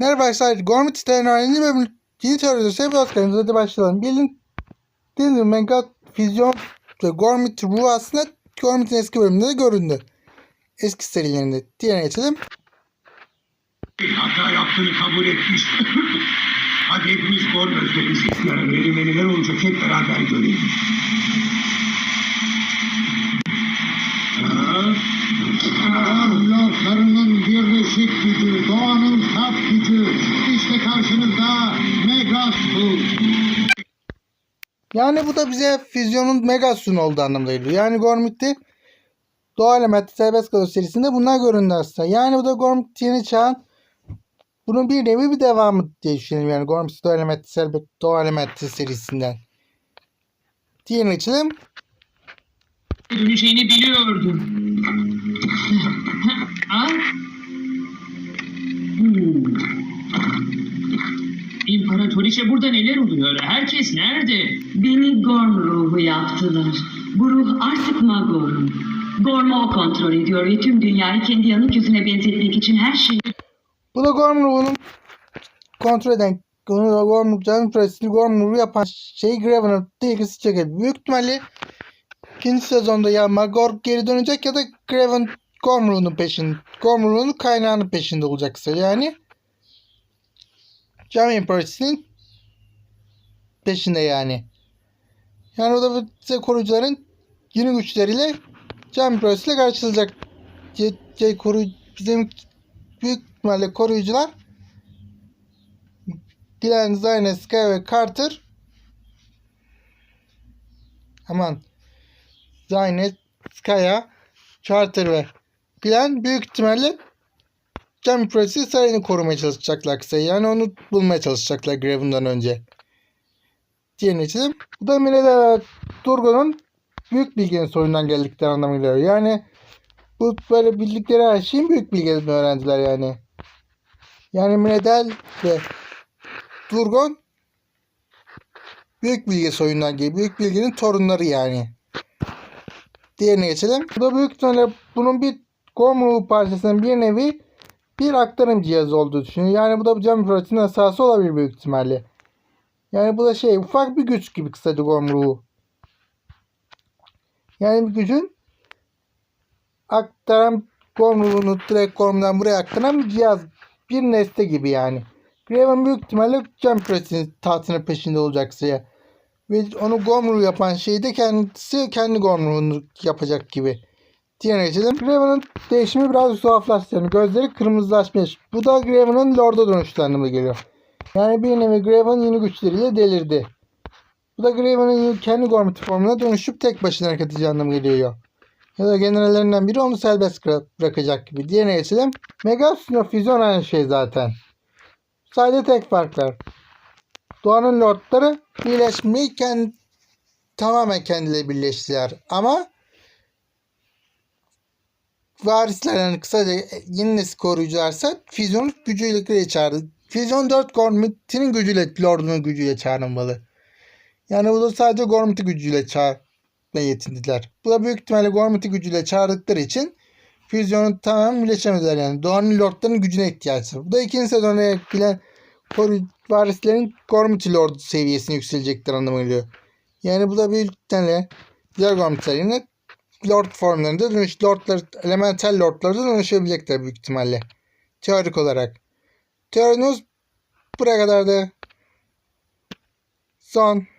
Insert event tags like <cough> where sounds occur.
Merhaba arkadaşlar. Gormit sitelerinin öğrenci bölümü yeni teoride sebebi Oscar'ımız. Hadi başlayalım. Bildiğiniz gibi Mega Füzyon ve Gormit Ru aslında Gormit'in eski bölümünde de göründü. Eski serilerinde. Diğerine geçelim. Hata yaptığını kabul etmiş. <laughs> Hadi hepimiz gol özleriz. Yarın elime neler olacak hep beraber görelim. Yani bu da bize Füzyon'un Megasun olduğu anlamına geliyor. Yani Gormit'te Doğa Elementi Serbest Kalır serisinde bunlar göründü aslında. Yani bu da Gormit yeni çağın bunun bir nevi bir devamı diye düşünelim. Yani Gormit Doğa Elementi Serbest Doğa Elementi serisinden. Diğerine geçelim. döneceğini biliyordum. <laughs> ah. İmparatoriçe burada neler oluyor? Herkes nerede? Beni Gorm ruhu yaptılar. Bu ruh artık Magor'un. Gorm'u o kontrol ediyor ve tüm dünyayı kendi yanık yüzüne benzetmek için her şeyi Bu da Gorm ruhunun kontrol eden onu Gorm canın presini Gorm ruhu yapan şey Graven'ın ilgisi çeker. Büyük ihtimalle ikinci sezonda ya Magor geri dönecek ya da Graven Gorm ruhunun peşinde. Gorm ruhunun kaynağının peşinde olacaksa yani Cam İmparatorluğu'nun peşinde yani. Yani o da bize koruyucuların yeni güçleriyle Cam İmparatorluğu'yla karşılaşacak. C, C bizim büyük ihtimalle koruyucular Glenn, Zayne, Sky ve Carter aman Zayne, Skya, Carter ve Glenn büyük ihtimalle Cam Press'i sarayını korumaya çalışacaklar. Yani onu bulmaya çalışacaklar Graven'dan önce. Diğerine geçelim. Bu da Mirella Turgo'nun büyük bilginin soyundan geldikleri anlamına geliyor. Yani bu böyle bildikleri her şeyin büyük bilgilerini öğrendiler yani. Yani Mredel ve Turgon büyük bilgi soyundan geliyor. Büyük bilginin torunları yani. Diğerine geçelim. Bu da büyük ihtimalle bunun bir Gormlu parçasının bir nevi bir aktarım cihazı olduğu düşünüyor. Yani bu da bu cam protein esası olabilir büyük ihtimalle. Yani bu da şey ufak bir güç gibi kısaca Gormlu. Yani bir gücün aktaran Gormlu'nu direkt Gorm'dan buraya aktaran bir cihaz. Bir nesne gibi yani. Graven büyük ihtimalle protein tahtının peşinde olacaksa ya. Ve onu Gormlu yapan şey de kendisi kendi Gormlu'nu yapacak gibi. Diğerine geçelim. Graven'ın değişimi biraz tuhaflaştı. Yani gözleri kırmızılaşmış. Bu da Graven'ın Lord'a dönüştüğü anlamına geliyor. Yani bir nevi Graven yeni güçleriyle delirdi. Bu da Graven'ın kendi Gormit formuna dönüşüp tek başına hareket edeceği anlamına geliyor. Ya da generallerinden biri onu serbest bıra- bırakacak gibi. Diğerine geçelim. Megasino füzyon aynı şey zaten. Sadece tek farklar. Doğanın lordları birleşmeyi kend- tamamen kendileri birleştiler. Ama varisler yani kısaca yeni nesil koruyucularsa füzyon gücüyle çağırdı. Füzyon 4 Gormit'in gücüyle, Lord'un gücüyle çağrılmalı. Yani bu da sadece Gormit'i gücüyle çağırmaya yetindiler. Bu da büyük ihtimalle Gormit'i gücüyle çağırdıkları için Füzyon'un tamamen birleşemediler yani. Doğanın Lord'ların gücüne ihtiyaç var. Bu da ikinci gelen koru- varislerin Gormit Lord seviyesine yükselecektir anlamına geliyor. Yani bu da büyük ihtimalle diğer Gormit'ler yine Lord formlarında dönüş, Lordlar, Elemental Lord'lara da dönüşebilecekler büyük ihtimalle. Teorik olarak. Teorimiz buraya kadar da son